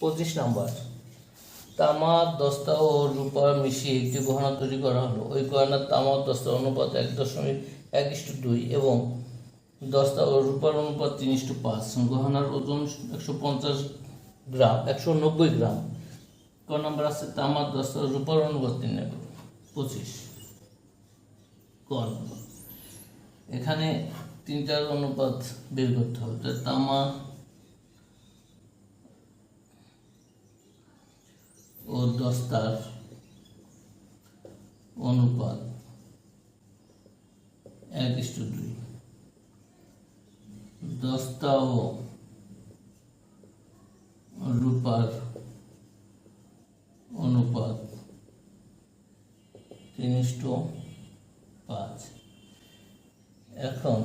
পঁচিশ নম্বর। তামা দস্তা ও রূপা মিশিয়ে একটি গহনা তৈরি করা হলো। ওই গহনার তামা ও দস্তার অনুপাত এক দশমিক এক ইস্টু দুই এবং দস্তা ও রূপার অনুপাত তিন ইস্টু পাঁচ। গহনার ওজন একশো পঞ্চাশ গ্রাম, একশো নব্বই গ্রাম। ক নম্বর আছে তামা দস্তা রূপার অনুপাত তিন পঁচিশ। ক নম্বর। এখানে তিনটার অনুপাত বের করতে হবে। তামা ও দস্তার অনুপাত এক ইস্টু দুই। দস্তা ও রূপার অনুপাত তিন পাঁচ। এখন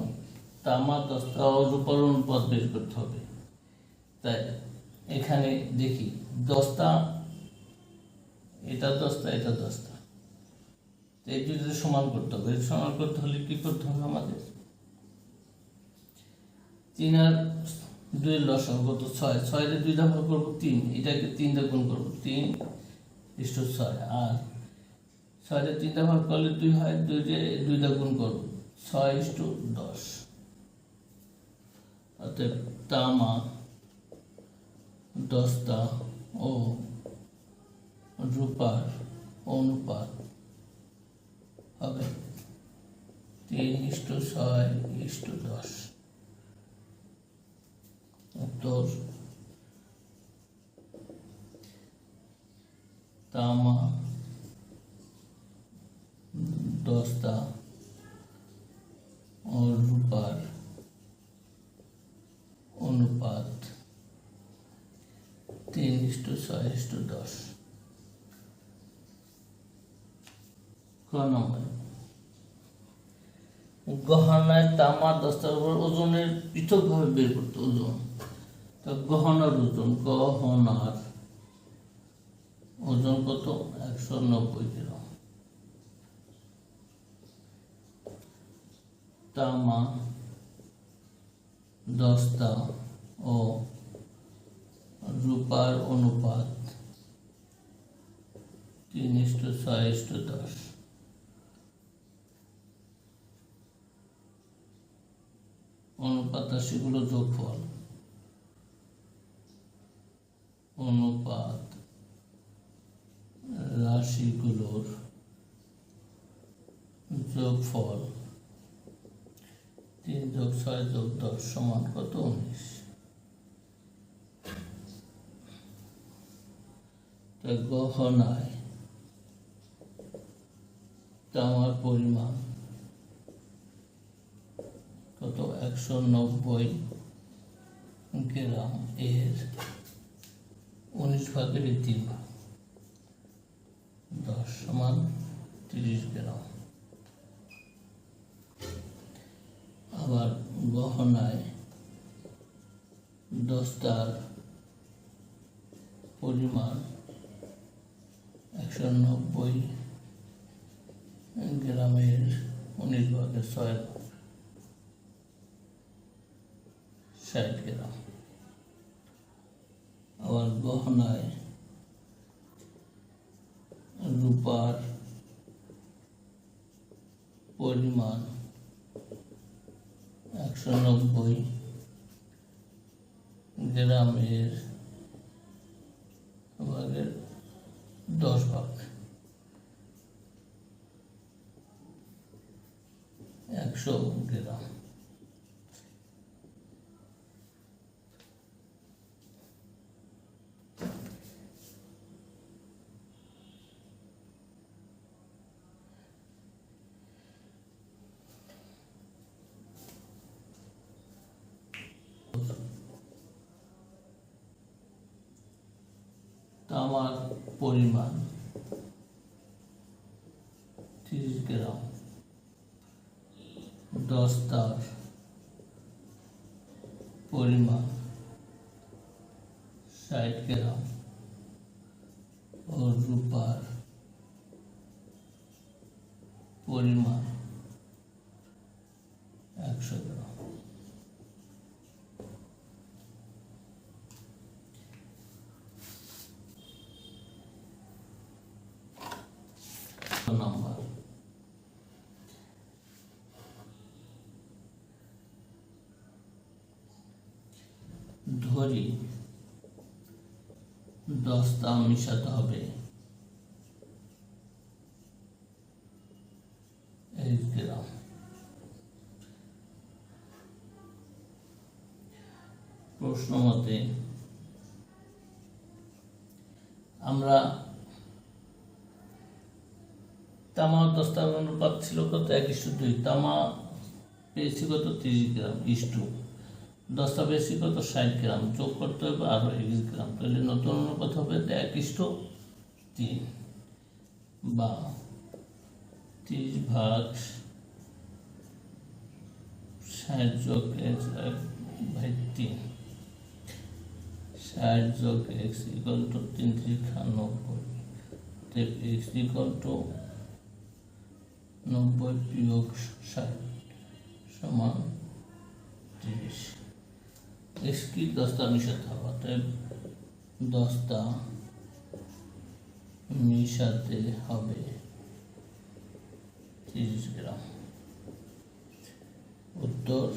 তামা, দস্তা ও রূপার অনুপাত বের করতে হবে। তাই এখানে দেখি দস্তা এটা দশটা এটা দশটা। এই দুটো সমান করতে হবে। সমান করতে হলে কি করতে হবে আমাদের? তিন আর দুই লসক কত? ছয়। ছয় দুইটা ভাগ করব তিন। এটাকে তিনটা গুণ করব। তিন ইস্টু ছয়। আর ছয় দিয়ে তিনটা ভাগ করলে দুই হয় দুই দুইটা গুণ করব। ছয় ইস্টু দশ। অর্থাৎ তামা দশটা ও রূপার অনুপাত হবে তিন ইস্টু ছয় ইস্টু দশ। উত্তর, তামা দস্তা রূপার অনুপাত তিন ইস্টু ছয় ইস্টু দশ। ক নম্বর গহনায় তামা দস্তার ওজনের পৃথকভাবে বের করতে ওজন। তো গহনার ওজন গহনার ওজন কত? একশো নব্বই গ্রাম। তামা, দস্তা ও রূপার অনুপাত তিন ইস্টু ছয় ইস্টু দশ। অনুপাত রাশিগুলো যোগফল। অনুপাত রাশিগুলোর যোগফল তিন যোগ ছয় যোগ দশ সমান কত উনিশ? গহনায় তামার পরিমাণ কত একশো নব্বই গ্রাম এর উনিশ ভাগের তিন ভাগ। দশ সমান তিরিশ গ্রাম। আবার গহনায় দশটার পরিমাণ একশো নব্বই গ্রামের উনিশ ভাগের ছয় ভাগ। গ্রাম আবার গহনায় রূপার পরিমাণ একশো নব্বই গ্রামের ভাগের দশ ভাগ। একশো গ্রাম। তামার পরিমাণ। তিরিশ গ্রাম দস্তার পরিমাণ। ষাট গ্রাম ও রূপার পরিমাণ একশো গ্রাম নাম্বার ধরি দশটা মিশাতে হবে। প্রশ্ন মতে আমরা তামা দস্তার অনুপাত ছিল কত? এক ইস্টু দুই। তামা পেয়েছি কত? তিরিশ গ্রাম। ইস্টু পেয়েছি কত ষাট গ্রাম, যোগ করতে হবে আরও একুশ গ্রাম। তাহলে নতুন অনুপাত হবে এক ইস্টু তিন বা তিরিশ ভাগ ষাট যোগ এক্স এক বাই তিন। ষাট যোগ এক্স ইকাল টু তিন ত্রিখা নব্বই। এক্স ইকাল টু নব্বই বিয়োগ ষাট সমান তিরিশ। কি দশটা হবে অতএব দশটা মিশাতে হবে। তিরিশ গ্রাম। উত্তর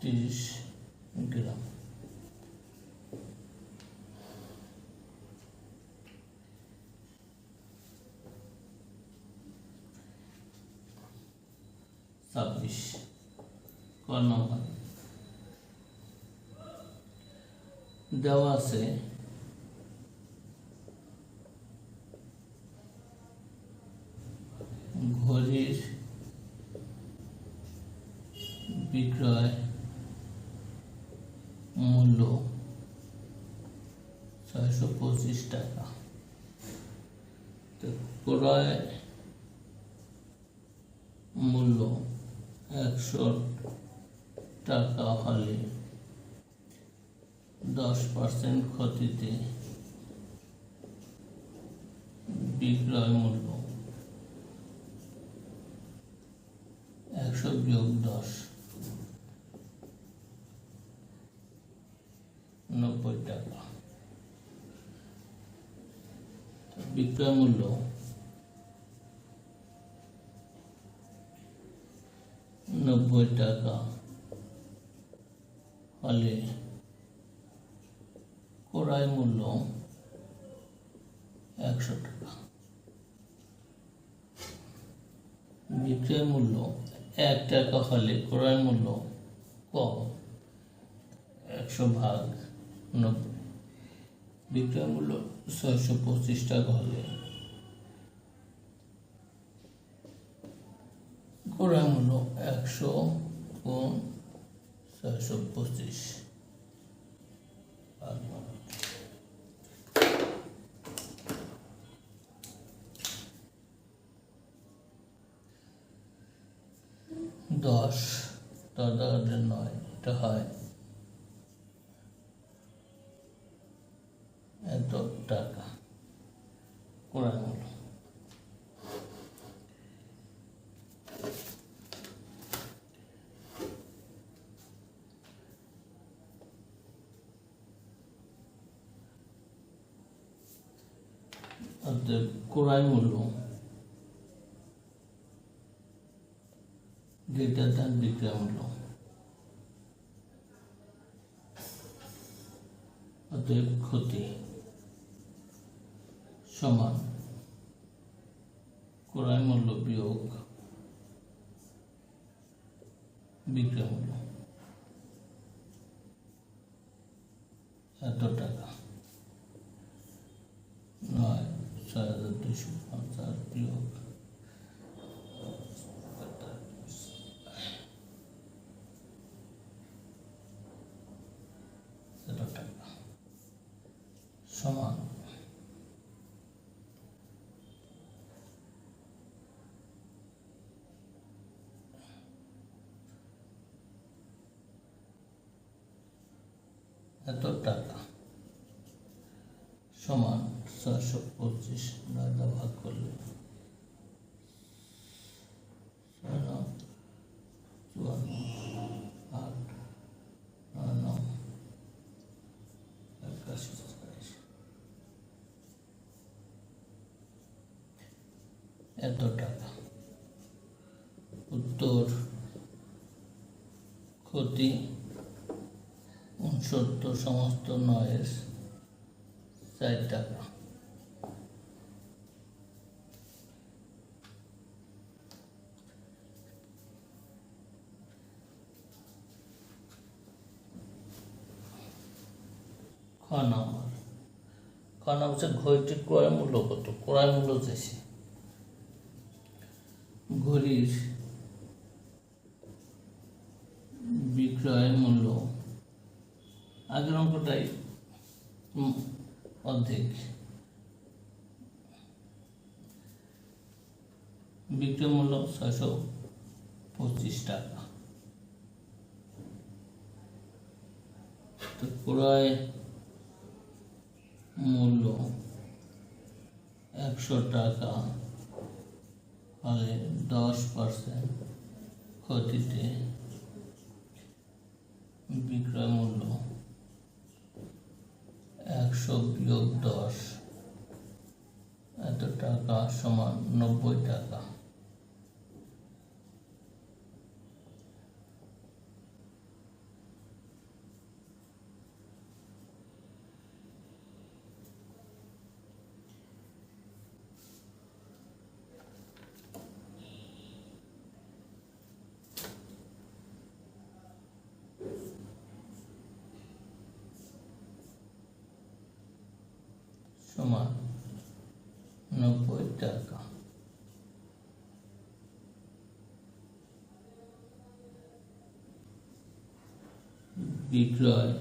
তিরিশ গ্রাম। ছাব্বিশ। ক নম্বর দেওয়া আছে ঘড়ির বিক্রয় মূল্য ছয়শো পঁচিশ টাকা তো ক্রয় মূল্য একশো টাকা হলে দশ পার্সেন্ট ক্ষতিতে বিক্রয় মূল্য একশো বিয়োগ দশ। নব্বই টাকা। বিক্রয় মূল্য নব্বই টাকা হলে ক্রয় মূল্য একশো টাকা। বিক্রয় মূল্য এক টাকা হলে ক্রয় মূল্য কম, একশো ভাগ নব্বই। বিক্রয় মূল্য ছয়শো পঁচিশ টাকা হলে ক্রয় মূল্য একশো গুণ ছয়শো পঁচিশ। দশ দশ টাকার নয় এটা হয়। এত টাকা। মূল্য অতএব ক্রয় মূল্য গ্রেটার দ্যান বিক্রয় মূল্য অতএব ক্ষতি সমান ক্রয় মূল্য বিয়োগ বিক্রয় মূল্য এত টাকা নয় ছয় হাজার দুশো পঞ্চাশ বিয়োগ এত টাকা সমান এত টাকা। সমান ছয়শো পঁচিশ নয় ভাগ করলে চুয়ান্ন আট নয় একাশি এত টাকা। উত্তর ক্ষতি সমস্ত নয়ের চার টাকা। খ ক্রয় মূল্য কত? ক্রয় মূল্য চাইছে। ঘড়ির বিক্রয় মূল্য আগের অঙ্কটাই উম, অর্ধেক বিক্রয় মূল্য ছয়শো পঁচিশ টাকা তো ক্রয় মূল্য একশো টাকা হলে দশ পার্সেন্ট ক্ষতিতে বিক্রয় মূল্য একশো বিয়োগ দশ, এত টাকা সমান নব্বই টাকা। সমান নব্বই টাকা। বিক্রয়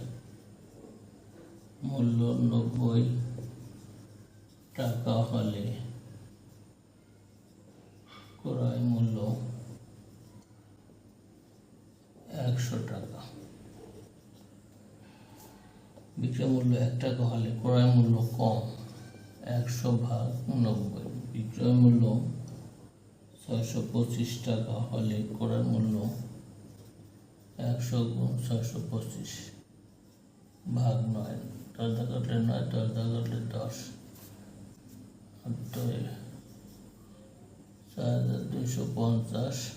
মূল্য নব্বই টাকা হলে ক্রয় মূল্য একশো টাকা। বিক্রয় মূল্য এক টাকা হলে ক্রয় মূল্য কম। একশো ভাগ নব্বই। বিক্রয় মূল্য ছয়শো পঁচিশ টাকা, হলে ক্রয় মূল্য একশো গুণ ছয়শো পঁচিশ। ভাগ নয়। দশ দা কাটলে নয় দশ। দা কাটলে দশ। ছয় হাজার দুইশো পঞ্চাশ।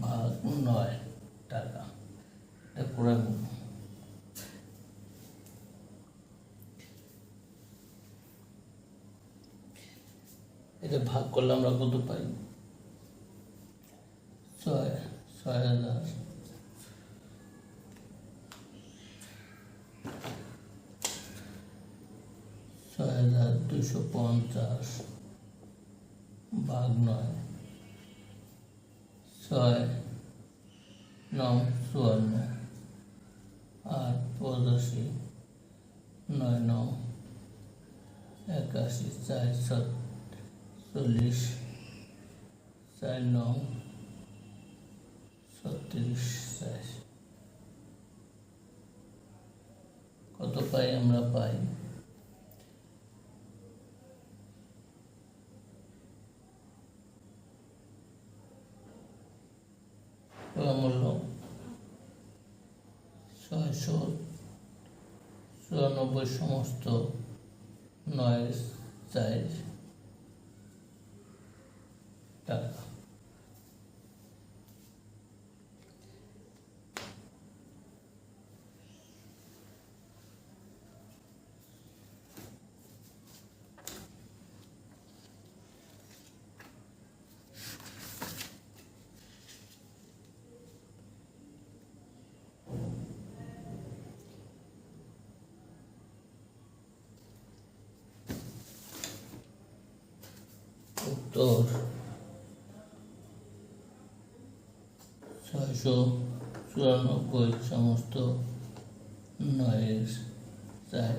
ভাগ নয় টাকা। এটা ক্রয় মূল্য। এটা ভাগ করলে আমরা কত পাই? ছয় ছয় হাজার। ছয় হাজার দুশো পঞ্চাশ ভাগ নয়। ছয়, নয়, চুয়ান্ন। আট, পঁচাশি, নয় নয়, একাশি, চার, সাত। চল্লিশ, চার নং, ছত্রিশ চার কত পাই আমরা পাই? মূল্য ছয়শো চুরানব্বই সমস্ত নয়, চার। টাকা উত্তর ছয়শো চুরানব্বই সমস্ত নয়ের চার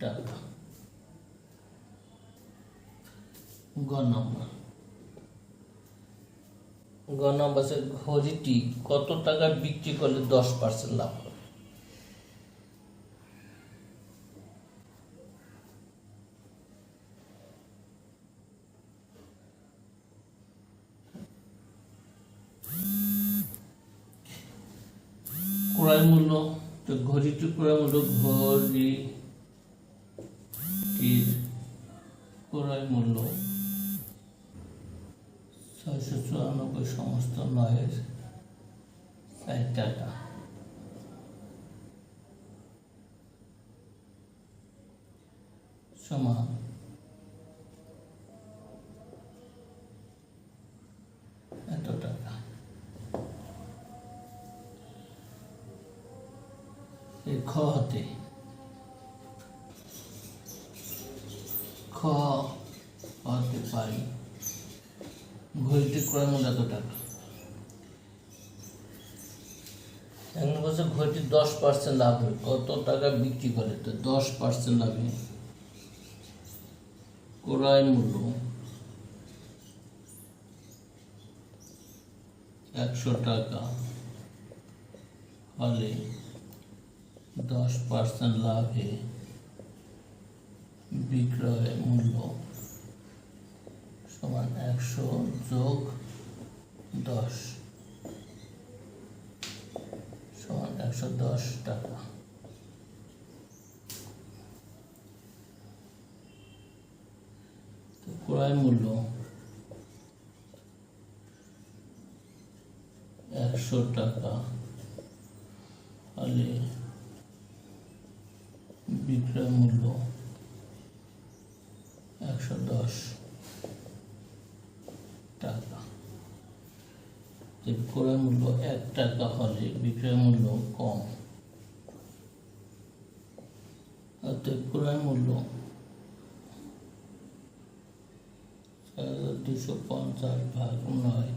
টাকা। ঘড়িটি কত টাকা বিক্রি করলে দশ পার্সেন্ট লাভ হবে ক্রয় মূল্য তো ঘড়িটির ক্রয় মূল্য ছয়শো চুরানব্বই সমস্ত নয়ের টাকা সমান এত টাকা এই খ হতে খ হতে পারি। ঘড়িটি ক্রয় মূল্য এত টাকা? এক দশ পার্সেন্ট লাভ হয় কত টাকা বিক্রি করে? তো দশ পার্সেন্ট লাভে ক্রয় মূল্য একশো টাকা হলে দশ পার্সেন্ট লাভে বিক্রয় মূল্য সমান একশো যোগ দশ সমান একশো দশ টাকা। ক্রয় মূল্য একশো টাকা। হলে বিক্রয় মূল্য একশো দশ টাকা। যে ক্রয় মূল্য এক টাকা হলে বিক্রয় মূল্য কম। অতএব ক্রয় মূল্য দুশো পঞ্চাশ ভাগ নয়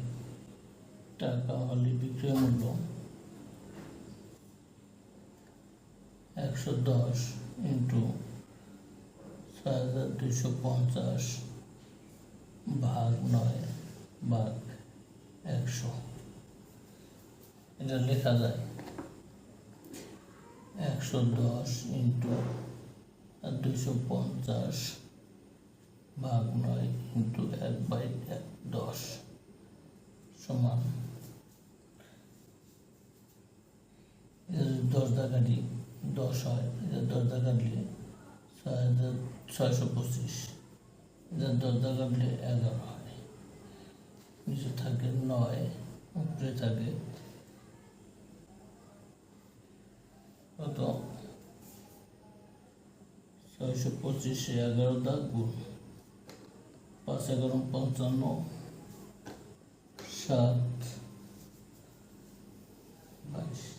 টাকা হলে বিক্রয় মূল্য একশো দশ। ইন্টু পঞ্চাশ ভাগ নয় ভাগ একশো। এটা লেখা যায় একশো দশ ইন্টু পঞ্চাশ ভাগ নয় ইন্টু এক বাই এক দশ সমান। দশ দা কাটি দশ হয়, এটা দশ দা কাটলে ছয় হাজার ছয়শো পঁচিশ, এটা দশ দা কাটলে এগারো হয়। নিচে থাকে নয়, উপরে থাকে কত? ছয়শো পঁচিশে, এগারো দা গুণ পাঁচ, এগারো, পঞ্চান্ন, সাত, বাইশ।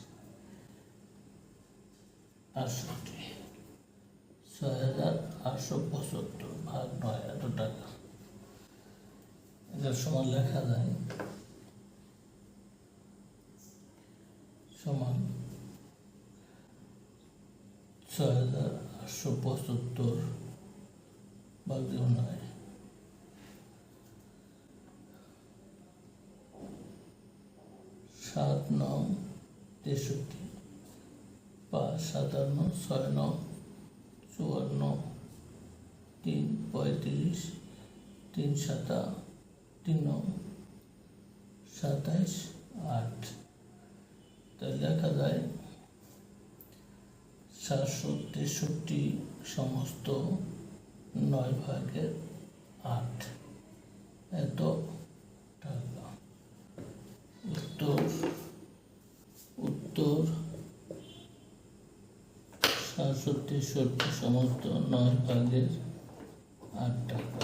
আটষট্টি ছয় হাজার আটশো পঁচাত্তর ভাগ নয় এত টাকা। এটার সমান লেখা যায়। সমান ছয় হাজার আটশো পঁচাত্তর ভাগ দিয়ে নয় সাত নং তেষট্টি। পাঁচ সাতান্ন ছয় নং চুয়ান্ন, তিন, পঁয়ত্রিশ, তিন, সাতা তিন সাতাইশ, আট। তাই দেখা যায় সাতশো তেষট্টি সমস্ত নয় ভাগের আট। এত টাকা। উত্তর সাতশো তেষট্টি সমস্ত নয় ভাগের আট টাকা